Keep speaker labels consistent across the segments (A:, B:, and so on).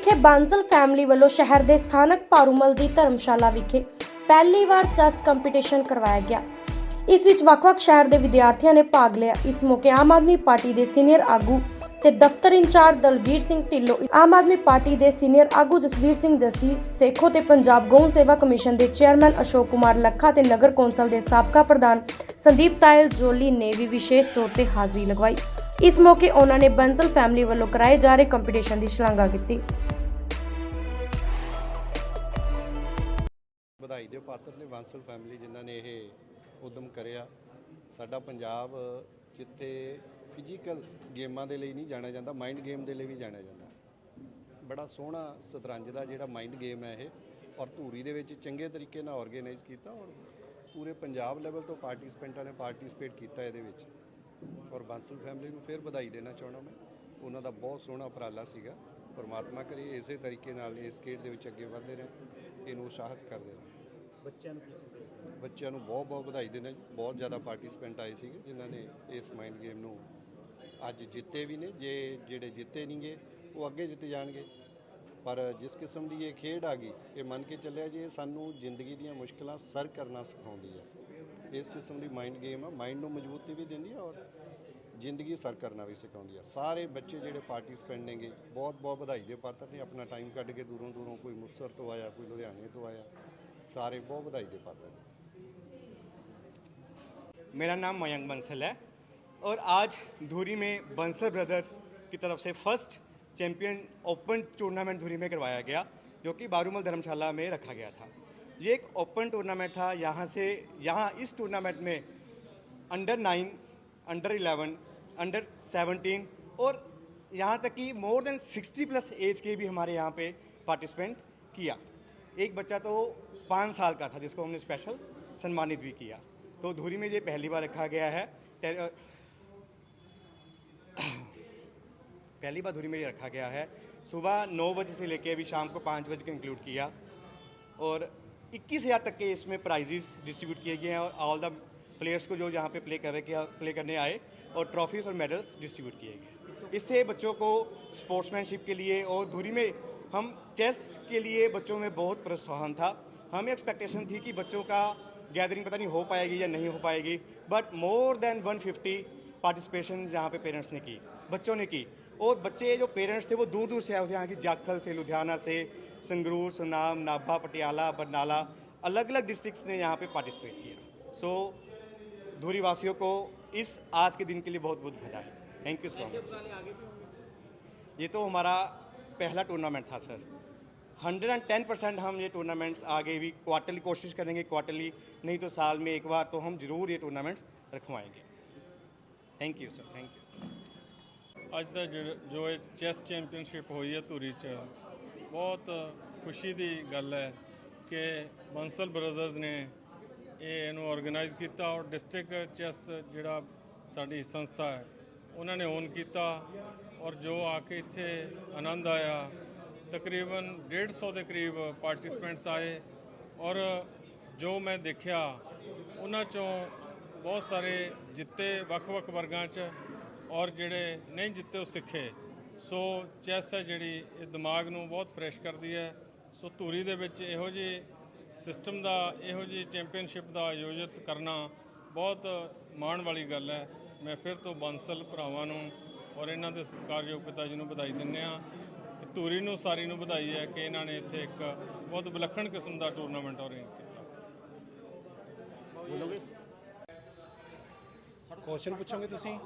A: ਵਿਖੇ ਬਾਂਸਲ ਫੈਮਿਲੀ ਵੱਲੋਂ ਸ਼ਹਿਰ ਦੇ ਸਥਾਨਕ ਪਾਰੂਮਲ ਦੀ ਧਰਮਸ਼ਾਲਾ ਵਿਖੇ ਪਹਿਲੀ ਵਾਰ ਚੈਸ ਕੰਪੀਟੀਸ਼ਨ ਕਰਵਾਇਆ ਗਿਆ। ਇਸ ਵਿੱਚ ਵੱਖ-ਵੱਖ ਸ਼ਹਿਰ ਦੇ ਵਿਦਿਆਰਥੀਆਂ ਨੇ ਭਾਗ ਲਿਆ। ਇਸ ਮੌਕੇ ਆਮ ਆਦਮੀ ਪਾਰਟੀ ਦੇ ਸੀਨੀਅਰ ਆਗੂ ਤੇ ਦਫ਼ਤਰ in charge Dalvir Singh Dhillon, Aam Aadmi party ਦੇ ਸੀਨੀਅਰ ਆਗੂ ਜਸਵੀਰ ਸਿੰਘ ਜੱਸੀ, ਸੇਖੋ ਤੇ ਪੰਜਾਬ ਗਊ ਸੇਵਾ ਕਮਿਸ਼ਨ ਦੇ ਚੇਅਰਮੈਨ ਅਸ਼ੋਕ ਕੁਮਾਰ ਲੱਖਾ ਤੇ ਨਗਰ ਕੌਂਸਲ ਦੇ ਸਾਬਕਾ ਪ੍ਰਧਾਨ ਸੰਦੀਪ ਤਾਇਲ ਜੋਲੀ ਨੇ ਵੀ ਵਿਸ਼ੇਸ਼ ਤੌਰ ਤੇ ਹਾਜ਼ਰੀ ਲਗਵਾਈ। ਇਸ ਮੌਕੇ ਉਹਨਾਂ ਨੇ ਬੰਸਲ ਫੈਮਿਲੀ ਵੱਲੋਂ ਕਰਾਏ ਜਾ ਰਹੇ ਕੰਪੀਟੀਸ਼ਨ ਦੀ ਸ਼ਲਾਘਾ ਕੀਤੀ।
B: ਵਧਾਈ ਪਾਤਰ ਨੇ ਬਾਂਸਲ ਫੈਮਿਲੀ ਜਿਨ੍ਹਾਂ ਨੇ ਇਹ ਉਦਮ ਕਰਿਆ, ਸਾਡਾ ਪੰਜਾਬ ਜਿੱਥੇ ਫਿਜ਼ੀਕਲ ਗੇਮਾਂ ਦੇ ਲਈ ਨਹੀਂ ਜਾਣਿਆ ਜਾਂਦਾ ਮਾਈਂਡ ਗੇਮ ਦੇ ਲਈ ਵੀ ਜਾਣਿਆ ਜਾਂਦਾ। ਬੜਾ ਸੋਹਣਾ ਸਤਰੰਜ ਦਾ ਜਿਹੜਾ ਮਾਈਂਡ ਗੇਮ ਹੈ ਇਹ, ਔਰ ਧੂਰੀ ਦੇ ਵਿੱਚ ਚੰਗੇ ਤਰੀਕੇ ਨਾਲ ਆਰਗੇਨਾਈਜ਼ ਕੀਤਾ ਔਰ ਪੂਰੇ ਪੰਜਾਬ ਲੈਵਲ ਤੋਂ ਪਾਰਟਿਸਪੈਂਟਾਂ ਨੇ ਪਾਰਟਿਸਿਪੇਟ ਕੀਤਾ ਇਹਦੇ ਵਿੱਚ। ਔਰ ਬਾਂਸਲ ਫੈਮਿਲੀ ਨੂੰ ਫਿਰ ਵਧਾਈ ਦੇਣਾ ਚਾਹਣਾ ਮੈਂ। ਉਹਨਾਂ ਦਾ ਬਹੁਤ ਸੋਹਣਾ ਉਪਰਾਲਾ ਸੀਗਾ। ਪਰਮਾਤਮਾ ਕਰੇ, ਇਸੇ ਤਰੀਕੇ ਨਾਲ ਇਸ ਖੇਡ ਦੇ ਵਿੱਚ ਅੱਗੇ ਵਧਦੇ ਰਹਿਣ ਇਹਨੂੰ ਉਤਸ਼ਾਹਿਤ ਕਰਦੇ ਰਹਿਣ
C: ਬੱਚਿਆਂ ਨੂੰ ਕੀ
B: ਬੱਚਿਆਂ ਨੂੰ ਬਹੁਤ ਬਹੁਤ ਵਧਾਈ ਦੇਣਾ ਜੀ। ਬਹੁਤ ਜ਼ਿਆਦਾ ਪਾਰਟਿਸਪੈਂਟ ਆਏ ਸੀਗੇ, ਜਿਨ੍ਹਾਂ ਨੇ ਇਸ ਮਾਈਂਡ ਗੇਮ ਨੂੰ ਅੱਜ ਜਿੱਤੇ ਵੀ ਨੇ। ਜੇ ਜਿਹੜੇ ਜਿੱਤੇ ਨਹੀਂਗੇ ਉਹ ਅੱਗੇ ਜਿੱਤੇ ਜਾਣਗੇ। ਪਰ ਜਿਸ ਕਿਸਮ ਦੀ ਇਹ ਖੇਡ ਆ ਗਈ, ਇਹ ਮੰਨ ਕੇ ਚੱਲਿਆ ਜੀ ਇਹ ਸਾਨੂੰ ਜ਼ਿੰਦਗੀ ਦੀਆਂ ਮੁਸ਼ਕਲਾਂ ਸਰ ਕਰਨਾ ਸਿਖਾਉਂਦੀ ਹੈ ਇਸ ਕਿਸਮ ਦੀ ਮਾਈਂਡ ਗੇਮ ਆ। ਮਾਈਂਡ ਨੂੰ ਮਜ਼ਬੂਤੀ ਵੀ ਦਿੰਦੀ ਹੈ ਔਰ ਜ਼ਿੰਦਗੀ ਸਰ ਕਰਨਾ ਵੀ ਸਿਖਾਉਂਦੀ ਆ। ਸਾਰੇ ਬੱਚੇ ਜਿਹੜੇ ਪਾਰਟਿਸਪੈਂਟ ਨੇਗੇ ਬਹੁਤ ਬਹੁਤ ਵਧਾਈ ਦੇ ਪਾਤਰ ਨੇ ਆਪਣਾ ਟਾਈਮ ਕੱਢ ਕੇ ਦੂਰੋਂ ਦੂਰੋਂ ਕੋਈ ਮੁਕਤਸਰ ਤੋਂ ਆਇਆ, ਕੋਈ ਲੁਧਿਆਣੇ ਤੋਂ ਆਇਆ। ਸਾਰੇ ਬਹੁਤ ਵਧਾਈ ਦੇ ਪਾਤਰ ਨੇ
D: मेरा नाम मयंक बंसल है और आज धुरी में बंसल ब्रदर्स की तरफ से फर्स्ट चैंपियन ओपन टूर्नामेंट धुरी में करवाया गया जो कि बारूमल धर्मशाला में रखा गया था ये एक ओपन टूर्नामेंट था यहाँ से यहाँ इस टूर्नामेंट में under nine under eleven under seventeen और यहाँ तक कि more than sixty plus age के भी हमारे यहाँ पे पार्टिसिपेंट किया एक बच्चा तो पाँच साल का था, जिसको हमने स्पेशल सम्मानित भी किया। तो धूरी में ये पहली बार रखा गया है। पहली बार धूरी में ये रखा गया है। सुबह नौ बजे से लेके अभी शाम को पाँच बजे को इंक्लूड किया। और इक्कीस हज़ार तक के इसमें प्राइजेस डिस्ट्रीब्यूट किए गए हैं और ऑल द प्लेयर्स को जो यहाँ पे प्ले कर रहे प्ले करने आए और ट्रॉफीज और मेडल्स डिस्ट्रीब्यूट किए गए। इससे बच्चों को स्पोर्ट्समैनशिप के लिए और धुरी में हम चेस के लिए बच्चों में बहुत प्रोत्साहन था। हमें एक्सपेक्टेशन थी कि बच्चों का गैदरिंग पता नहीं हो पाएगी या नहीं हो पाएगी बट मोर देन 150 पार्टिसिपेशन यहाँ पे पेरेंट्स ने की बच्चों ने की। और बच्चे जो पेरेंट्स थे वो दूर दूर से आए थे यहाँ की जाखल से लुधियाना से संगरूर सुनाम नाभा पटियाला बरनाला अलग अलग डिस्ट्रिक्ट्स ने यहाँ पे पार्टिसिपेट किया। सो धुरी वासियों को इस आज के दिन के लिए बहुत बहुत बधाई थैंक यू सो मच ये तो हमारा पहला टूर्नामेंट था sir hundred and ten percent हम ये टूर्नामेंट्स आगे भी क्वार्टरली कोशिश करेंगे क्वार्टरली नहीं तो साल में एक बार तो हम जरूर ये tournaments रखवाएंगे thank you sir thank you
E: ਅੱਜ ਦਾ ਜਿਹੜਾ- ਜੋ ਇਹ ਚੈਸ ਚੈਂਪੀਅਨਸ਼ਿਪ ਹੋਈ ਹੈ ਧੂਰੀ 'ਚ ਬਹੁਤ ਖੁਸ਼ੀ ਦੀ ਗੱਲ ਹੈ ਕਿ ਬੰਸਲ ਬ੍ਰਦਰਜ਼ ਨੇ ਇਹ ਇਹਨੂੰ ਆਰਗੇਨਾਈਜ਼ ਕੀਤਾ ਔਰ ਡਿਸਟ੍ਰਿਕਟ ਚੈਸ ਜਿਹੜਾ ਸਾਡੀ ਸੰਸਥਾ ਹੈ ਉਹਨਾਂ ਨੇ ਓਨ ਕੀਤਾ ਔਰ ਜੋ ਆ ਕੇ ਇੱਥੇ ਆਨੰਦ ਆਇਆ ਤਕਰੀਬਨ 150 ਦੇ ਕਰੀਬ ਪਾਰਟਿਸਪੈਂਟਸ ਆਏ ਔਰ ਜੋ ਮੈਂ ਦੇਖਿਆ, ਉਹਨਾਂ ਚੋਂ ਬਹੁਤ ਸਾਰੇ ਜਿੱਤੇ ਵੱਖ-ਵੱਖ ਵਰਗਾਂ 'ਚ ਔਰ ਜਿਹੜੇ ਨਹੀਂ ਜਿੱਤੇ ਉਹ ਸਿੱਖੇ। ਸੋ ਚੈਸ ਹੈ ਜਿਹੜੀ, ਇਹ ਦਿਮਾਗ ਨੂੰ ਬਹੁਤ ਫਰੈਸ਼ ਕਰਦੀ ਹੈ। ਸੋ ਧੂਰੀ ਦੇ ਵਿੱਚ ਇਹੋ ਜਿਹੇ ਸਿਸਟਮ ਦਾ, ਇਹੋ ਜਿਹੀ ਚੈਂਪੀਅਨਸ਼ਿਪ ਦਾ ਆਯੋਜਿਤ ਕਰਨਾ ਬਹੁਤ ਮਾਣ ਵਾਲੀ ਗੱਲ ਹੈ। ਮੈਂ ਫਿਰ ਤੋਂ ਬੰਸਲ ਭਰਾਵਾਂ ਨੂੰ ਔਰ ਇਹਨਾਂ ਦੇ ਸਤਿਕਾਰਯੋਗ ਪਿਤਾ ਜੀ ਨੂੰ ਵਧਾਈ ਦਿੰਦੇ ਆ ਧੂਰੀ ਨੂੰ, ਸਾਰੀ ਨੂੰ ਵਧਾਈ ਹੈ ਕਿ ਇਹਨਾਂ ਨੇ ਇੱਥੇ ਇੱਕ ਬਹੁਤ ਵਿਲੱਖਣ ਕਿਸਮ ਦਾ ਟੂਰਨਾਮੈਂਟ ਅਰੇਂਜ ਕੀਤਾ।
C: ਕੁਐਸਚਨ ਪੁੱਛੋਗੇ ਤੁਸੀਂ?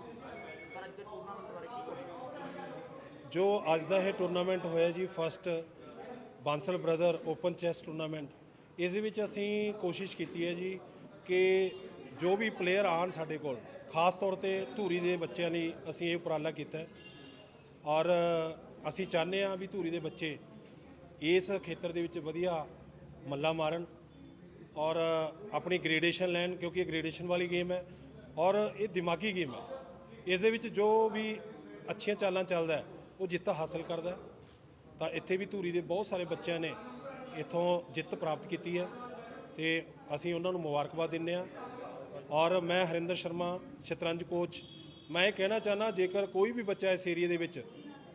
C: ਜੋ ਅੱਜ ਦਾ ਇਹ ਟੂਰਨਾਮੈਂਟ ਹੋਇਆ ਜੀ first Bansal brother open chess tournament ਇਸ ਵਿੱਚ ਅਸੀਂ ਕੋਸ਼ਿਸ਼ ਕੀਤੀ ਹੈ ਜੀ ਕਿ ਜੋ ਵੀ ਪਲੇਅਰ ਆਣ ਸਾਡੇ ਕੋਲ, ਖਾਸ ਤੌਰ ਤੇ ਧੂਰੀ ਦੇ ਬੱਚਿਆਂ ਲਈ ਅਸੀਂ ਇਹ ਉਪਰਾਲਾ ਕੀਤਾ ਔਰ ਅਸੀਂ ਚਾਹੁੰਦੇ ਹਾਂ ਵੀ ਧੂਰੀ ਦੇ ਬੱਚੇ ਇਸ ਖੇਤਰ ਦੇ ਵਿੱਚ ਵਧੀਆ ਮੱਲਾ ਮਾਰਨ ਔਰ ਆਪਣੀ ਗ੍ਰੇਡੇਸ਼ਨ ਲੈਣ, ਕਿਉਂਕਿ ਇਹ ਗ੍ਰੇਡੇਸ਼ਨ ਵਾਲੀ ਗੇਮ ਹੈ ਔਰ ਇਹ ਦਿਮਾਗੀ ਗੇਮ ਹੈ। ਇਸ ਦੇ ਵਿੱਚ ਜੋ ਵੀ ਅੱਛੀਆਂ ਚਾਲਾਂ ਚੱਲਦਾ ਉਹ ਜਿੱਤ ਹਾਸਲ ਕਰਦਾ ਤਾਂ ਇੱਥੇ ਵੀ ਧੂਰੀ ਦੇ ਬਹੁਤ ਸਾਰੇ ਬੱਚਿਆਂ ਨੇ ਇੱਥੋਂ ਜਿੱਤ ਪ੍ਰਾਪਤ ਕੀਤੀ ਹੈ ਤੇ ਅਸੀਂ ਉਹਨਾਂ ਨੂੰ ਮੁਬਾਰਕਬਾਦ ਦਿੰਦੇ ਹਾਂ। ਔਰ ਮੈਂ ਹਰਿੰਦਰ ਸ਼ਰਮਾ, ਸ਼ਤਰੰਜ ਕੋਚ ਮੈਂ ਇਹ ਕਹਿਣਾ ਚਾਹਨਾ ਜੇਕਰ ਕੋਈ ਵੀ ਬੱਚਾ ਇਸ ਏਰੀਆ ਦੇ ਵਿੱਚ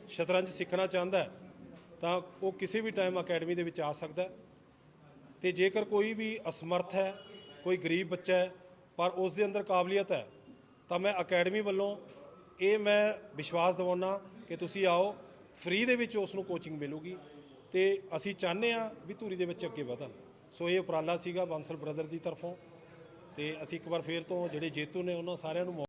C: ਸ਼ਤਰੰਜ ਸਿੱਖਣਾ ਚਾਹੁੰਦਾ ਹੈ, ਤਾਂ ਉਹ ਕਿਸੇ ਵੀ ਟਾਈਮ ਅਕੈਡਮੀ ਦੇ ਵਿੱਚ ਆ ਸਕਦਾ ਹੈ। ਤੇ ਜੇਕਰ ਕੋਈ ਵੀ ਅਸਮਰਥ ਹੈ, ਕੋਈ ਗਰੀਬ ਬੱਚਾ ਹੈ, ਪਰ ਉਸ ਦੇ ਅੰਦਰ ਕਾਬਲੀਅਤ ਹੈ, ਤਾਂ ਮੈਂ ਅਕੈਡਮੀ ਵੱਲੋਂ ਇਹ ਮੈਂ ਵਿਸ਼ਵਾਸ ਦਿਵਾਉਣਾ ਕਿ ਤੁਸੀਂ ਆਓ ਫ੍ਰੀ ਦੇ ਵਿੱਚ ਉਸ ਨੂੰ ਕੋਚਿੰਗ ਮਿਲੂਗੀ। ਤੇ ਅਸੀਂ ਚਾਹੁੰਦੇ ਆ ਵੀ ਧੂਰੀ ਦੇ ਵਿੱਚ ਅੱਗੇ ਵਧਣ। ਸੋ ਇਹ ਉਪਰਾਲਾ ਸੀਗਾ ਬਾਂਸਲ ਬ੍ਰਦਰ ਦੀ ਤਰਫੋਂ। ਤੇ ਅਸੀਂ ਇੱਕ ਵਾਰ ਫੇਰ ਤੋਂ ਜਿਹੜੇ ਜੇਤੂ ਨੇ ਉਹਨਾਂ ਸਾਰਿਆਂ ਨੂੰ ਮੌ-